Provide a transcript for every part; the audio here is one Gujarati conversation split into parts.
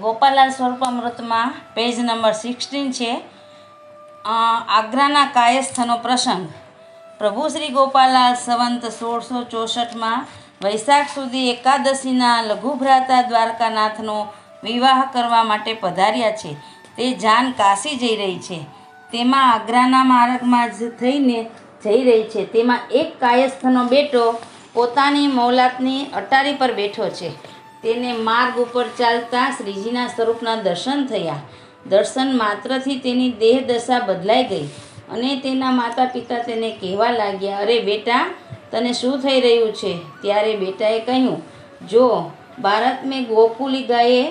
ગોપાલાલ સ્વરૂપામૃતમાં પેજ નંબર સિક્સટીન છે. આગ્રાના કાયસ્થનો પ્રસંગ. પ્રભુ શ્રી ગોપાલાલ સંવંત સોળસો ચોસઠમાં વૈશાખ સુધી એકાદશીના લઘુભ્રાતા દ્વારકાનાથનો વિવાહ કરવા માટે પધાર્યા છે. તે જાન કાશી જઈ રહી છે. તેમાં આગ્રાના માર્ગમાં જ થઈને જઈ રહી છે. તેમાં એક કાયસ્થનો બેટો પોતાની મૌલાતની અટારી પર બેઠો છે. તેને માર્ગ ઉપર ચાલતા શ્રીજીના સ્વરૂપના દર્શન થયા. દર્શન માત્રથી તેની દેહ દશા બદલાઈ ગઈ અને તેના માતા પિતા તેને કહેવા લાગ્યા, અરે બેટા, તને શું થઈ રહ્યું છે? ત્યારે બેટાએ કહ્યું, જો ભારત મેં ગોકુલી ગાયે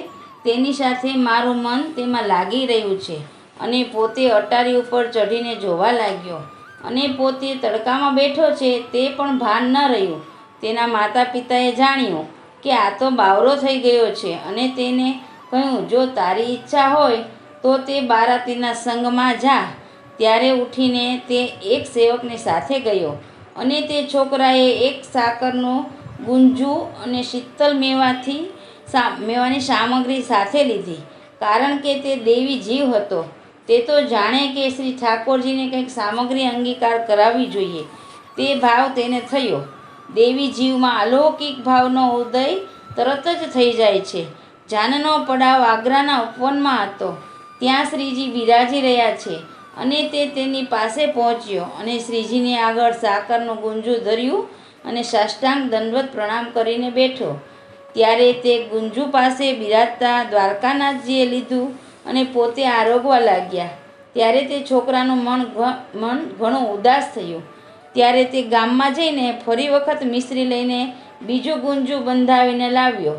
તેની સાથે મારું મન તેમાં લાગી રહ્યું છે અને પોતે અટારી ઉપર ચઢીને જોવા લાગ્યો અને પોતે તડકામાં બેઠો છે, તે પણ ભાન ન રહ્યું. તેના માતા પિતાએ જાણ્યું કે આ તો બાવરો થઈ ગયો છે અને તેને કહ્યું, જો તારી ઈચ્છા હોય તો તે બારાતીના સંગમાં જા. ત્યારે ઉઠીને તે એક સેવકની સાથે ગયો અને તે છોકરાએ એક સાકરનું ગુંજુ અને શીતલ મેવાથી મેવાની સામગ્રી સાથે લીધી. કારણ કે તે દેવી જીવ હતો, તે તો જાણે કે શ્રી ઠાકોરજીને કંઈક સામગ્રી અંગીકાર કરાવવી જોઈએ. તે ભાવ તેને થયો. દેવી જીવમાં અલૌકિક ભાવનો ઉદય તરત જ થઈ જાય છે. જાનનો પડાવ આગ્રાના ઉપવનમાં હતો. ત્યાં શ્રીજી બિરાજી રહ્યા છે અને તે તેની પાસે પહોંચ્યો અને શ્રીજીની આગળ સાકરનું ગુંજુ ધર્યું અને સાષ્ટાંગ દંડવત પ્રણામ કરીને બેઠો. ત્યારે તે ગુંજુ પાસે બિરાજતા દ્વારકાનાથજીએ લીધું અને પોતે આરોગવા લાગ્યા. ત્યારે તે છોકરાનું મન મન ઘણું ઉદાસ થયું. ત્યારે તે ગામમાં જઈને ફરી વખત મિશ્રી લઈને બીજું ગુંજુ બંધાવીને લાવ્યો.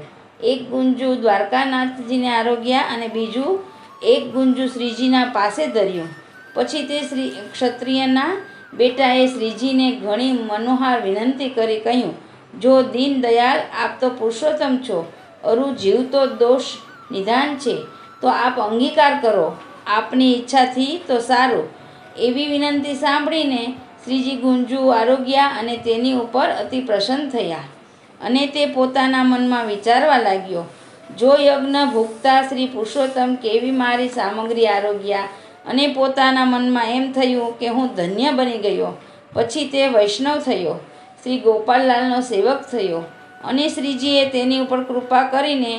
એક ગુંજુ દ્વારકાનાથજીને આરોગ્યા અને બીજું એક ગુંજુ શ્રીજીના પાસે ધર્યું. પછી તે શ્રી ક્ષત્રિયના બેટાએ શ્રીજીને ઘણી મનોહાર વિનંતી કરી કહ્યું, જો દીન દયાલ, આપ તો પુરુષોત્તમ છો, અરુ જીવતો દોષ નિદાન છે, તો આપ અંગીકાર કરો. આપની ઈચ્છાથી તો સારું. એવી વિનંતી સાંભળીને શ્રીજી ગુંજુ આરોગ્યા અને તેની ઉપર અતિ પ્રસન્ન થયા. અને તે પોતાના મનમાં વિચારવા લાગ્યો, જો યજ્ઞ ભૂખતા શ્રી પુરુષોત્તમ કેવી મારી સામગ્રી આરોગ્યા? અને પોતાના મનમાં એમ થયું કે હું ધન્ય બની ગયો. પછી તે વૈષ્ણવ થયો, શ્રી ગોપાલલાલનો સેવક થયો અને શ્રીજીએ તેની ઉપર કૃપા કરીને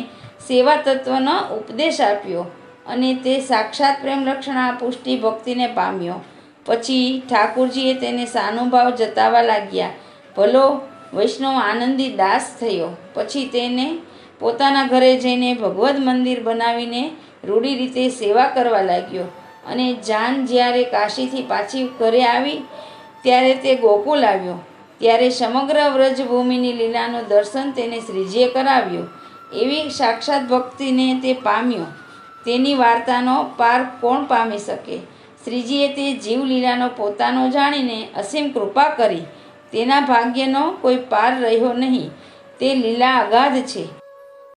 સેવા તત્વનો ઉપદેશ આપ્યો અને તે સાક્ષાત પ્રેમ રક્ષણા પુષ્ટિ ભક્તિને પામ્યો. પછી ઠાકુરજીએ તેને સાનુભાવ જતાવા લાગ્યા. ભલો, વૈષ્ણવ આનંદી દાસ થયો. પછી તેને પોતાના ઘરે જઈને ભગવદ મંદિર બનાવીને રૂઢી રીતે સેવા કરવા લાગ્યો અને જાન જ્યારે કાશીથી પાછી ઘરે આવી, ત્યારે તે ગોકુલ આવ્યો. ત્યારે સમગ્ર વ્રજભૂમિની લીલાનું દર્શન તેને શ્રીજીએ કરાવ્યું. એવી સાક્ષાત ભક્તિને તે પામ્યો. તેની વાર્તાનો પાર કોણ પામી શકે? શ્રીજીએ તે જીવલીલાનો પોતાનો જાણીને અસીમ કૃપા કરી. તેના ભાગ્યનો કોઈ પાર રહ્યો નહીં. તે લીલા અગાધ છે.